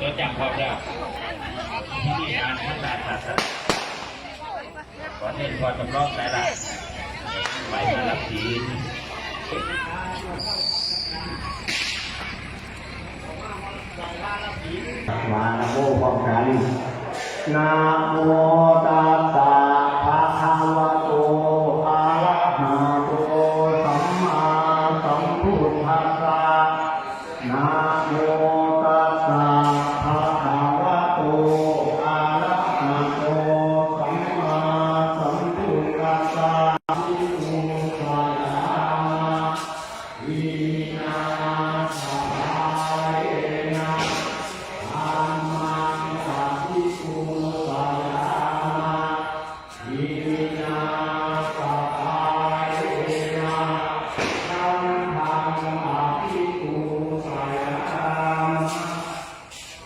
ตัวจับพอมแล้ที่นี่การพัฒนาศาสนาขอเน้นพอจำลองสายหลักไปมารับผี มานะโมพร้อมกันนะโมตัสสะภะคะวะโตอะระหะโตสัมมาสัมพุทธัสสะนะโมตัสสะภะคะวะโตอะระหะโตสัมมาสัมพุทธัสสะอิมุขายาวินาศา